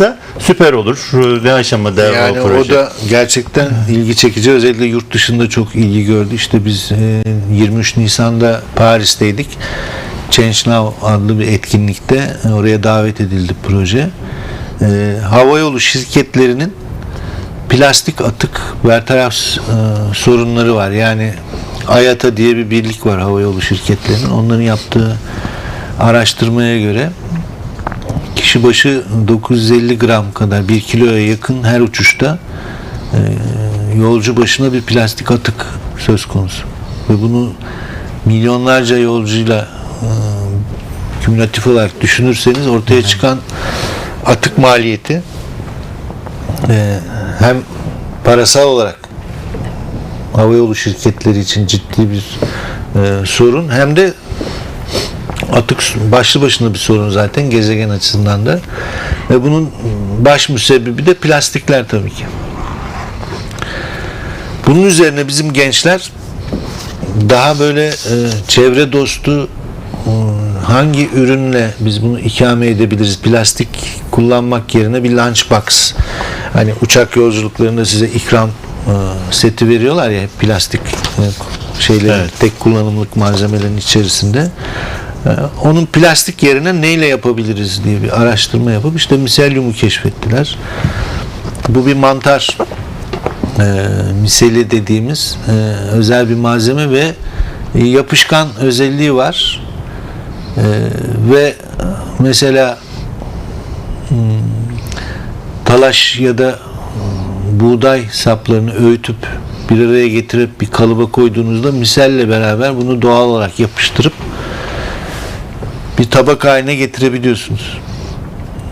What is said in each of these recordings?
başlatılırsa süper olur. Ne aşamada Yani o o, proje? da gerçekten ilgi çekici. Özellikle yurt dışında çok ilgi gördü. İşte biz e, 23 Nisan'da Paris'teydik. Change Now adlı bir etkinlikte e, oraya davet edildi proje. E, havayolu şirketlerinin plastik atık bertaraf e, sorunları var. Yani AYATA diye bir birlik var havayolu şirketlerinin. Onların yaptığı araştırmaya göre kişi başı 950 gram kadar 1 kiloya yakın her uçuşta e, yolcu başına bir plastik atık söz konusu. Ve bunu milyonlarca yolcuyla e, kümülatif olarak düşünürseniz ortaya çıkan atık maliyeti e, hem parasal olarak havayolu şirketleri için ciddi bir e, sorun hem de atık başlı başına bir sorun zaten gezegen açısından da ve bunun baş müsebbibi de plastikler tabii ki. Bunun üzerine bizim gençler daha böyle e, çevre dostu e, hangi ürünle biz bunu ikame edebiliriz? Plastik kullanmak yerine bir lunchbox. Hani uçak yolculuklarında size ikram e, seti veriyorlar ya plastik e, şeylerin Evet. tek kullanımlık malzemelerin içerisinde. E, Onun plastik yerine neyle yapabiliriz diye bir araştırma yapıp işte miselyumu keşfettiler. Bu bir mantar e, miseli dediğimiz e, özel bir malzeme ve yapışkan özelliği var. E, ve mesela hmm, talaş ya da hmm, buğday saplarını öğütüp bir araya getirip bir kalıba koyduğunuzda miselle beraber bunu doğal olarak yapıştırıp bir tabak haline getirebiliyorsunuz.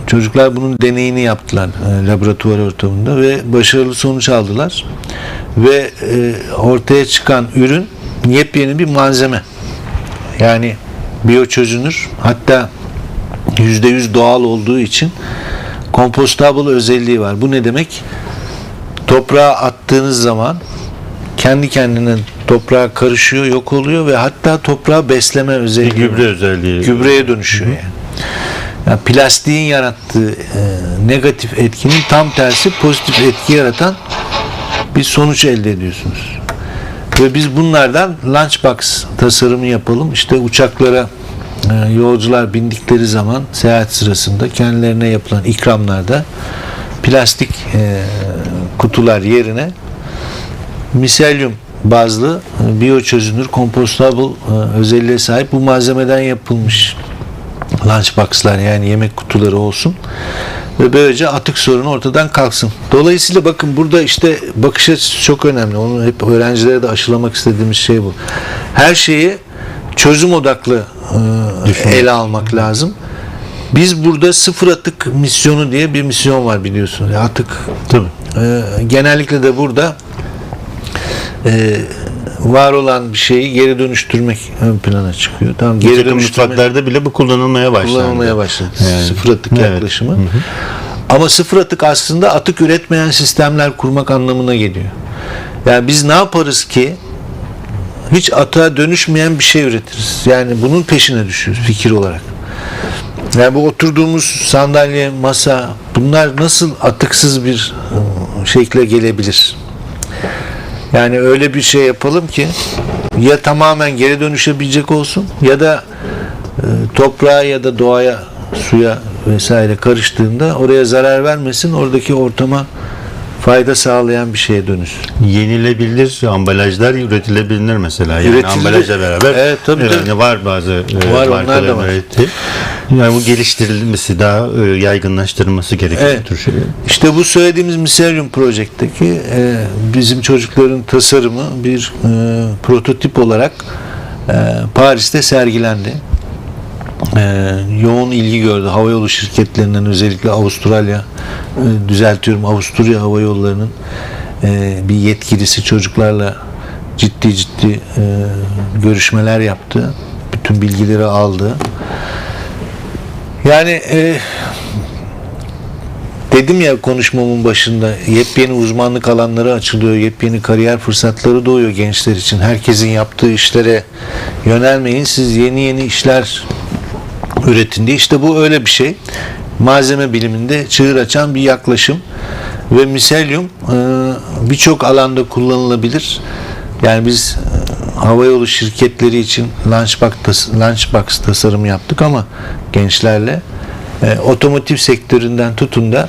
Çocuklar bunun deneyini yaptılar e, laboratuvar ortamında ve başarılı sonuç aldılar. Ve e, ortaya çıkan ürün yepyeni bir malzeme. Yani biyoçözünür. Hatta %100 doğal olduğu için compostable özelliği var. Bu ne demek? Toprağa attığınız zaman kendi kendine toprağa karışıyor, yok oluyor ve hatta toprağı besleme özelliği gübre özelliği. gübreye dönüşüyor yani. Yani plastiğin yarattığı e, negatif etkinin tam tersi pozitif etki yaratan bir sonuç elde ediyorsunuz. Ve biz bunlardan lunchbox tasarımı yapalım. İşte uçaklara e, yolcular bindikleri zaman seyahat sırasında kendilerine yapılan ikramlarda plastik e, kutular yerine miselyum bazlı e, biyoçözünür compostable e, özelliğe sahip bu malzemeden yapılmış lunchboxlar yani yemek kutuları olsun ve böylece atık sorunu ortadan kalksın. Dolayısıyla bakın burada işte bakış açısı çok önemli. Onu hep öğrencilere de aşılamak istediğimiz şey bu. Her şeyi çözüm odaklı e, ele almak lazım. Biz burada sıfır atık misyonu diye bir misyon var biliyorsunuz. Atık Tabii. ee, genellikle de burada e, var olan bir şeyi geri dönüştürmek ön plana çıkıyor. Tamam Geri dönüştürme mutfaklarda bile bu kullanılmaya başlandı. kullanılmaya başladı. Yani, Sıfır atık evet. yaklaşımı. Ama sıfır atık aslında atık üretmeyen sistemler kurmak anlamına geliyor. Yani biz ne yaparız ki hiç atığa dönüşmeyen bir şey üretiriz. Yani bunun peşine düşüyoruz fikir olarak. Yani bu oturduğumuz sandalye, masa bunlar nasıl atıksız bir ıı, şekle gelebilir? Yani öyle bir şey yapalım ki ya tamamen geri dönüşebilecek olsun ya da e, toprağa ya da doğaya, suya vesaire karıştığında oraya zarar vermesin, oradaki ortama fayda sağlayan bir şeye dönüşsün. Yenilebilir ambalajlar üretilebilir mesela. Yani Üretilir. ambalajla beraber. Evet, tabii, yani tabii. var bazı e, Var, onlar da var. ürettiği. Yani bu geliştirilmesi daha e, yaygınlaştırılması gerekiyor Evet. tür şeyler. İşte bu söylediğimiz Miserium Project'teki e, bizim çocukların tasarımı bir prototip olarak Paris'te sergilendi. E, yoğun ilgi gördü. Havayolu şirketlerinden özellikle Avustralya, e, düzeltiyorum Avusturya Hava Yolları'nın e, bir yetkilisi çocuklarla ciddi ciddi e, görüşmeler yaptı. Bütün bilgileri aldı. Yani e, Dedim ya konuşmamın başında yepyeni uzmanlık alanları açılıyor, yepyeni kariyer fırsatları doğuyor gençler için. Herkesin yaptığı işlere yönelmeyin, siz yeni yeni işler üretin diye. İşte bu öyle bir şey. malzeme biliminde çığır açan bir yaklaşım ve miselyum e, birçok alanda kullanılabilir. Yani biz e, havayolu şirketleri için Launchbox, tas- Launchbox tasarımı yaptık ama gençlerle e, otomotiv sektöründen tutun da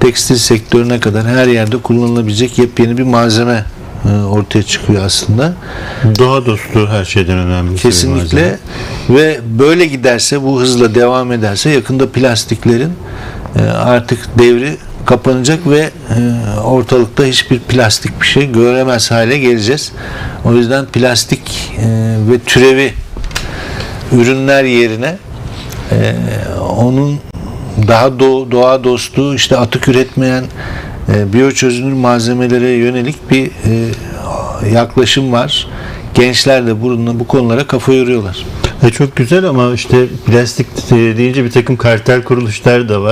tekstil sektörüne kadar her yerde kullanılabilecek yepyeni bir malzeme ortaya çıkıyor aslında. Doğa dostu her şeyden önemli. Kesinlikle ve böyle giderse bu hızla devam ederse yakında plastiklerin e, artık devri kapanacak ve e, ortalıkta hiçbir plastik bir şey göremez hale geleceğiz. O yüzden plastik e, ve türevi ürünler yerine onun daha do- doğa dostu işte atık üretmeyen biyoçözünür malzemelere yönelik bir e, yaklaşım var. Gençler de bununla, bu konulara kafa yoruyorlar. E çok güzel ama işte plastik e, deyince bir takım kartel kuruluşlar da var.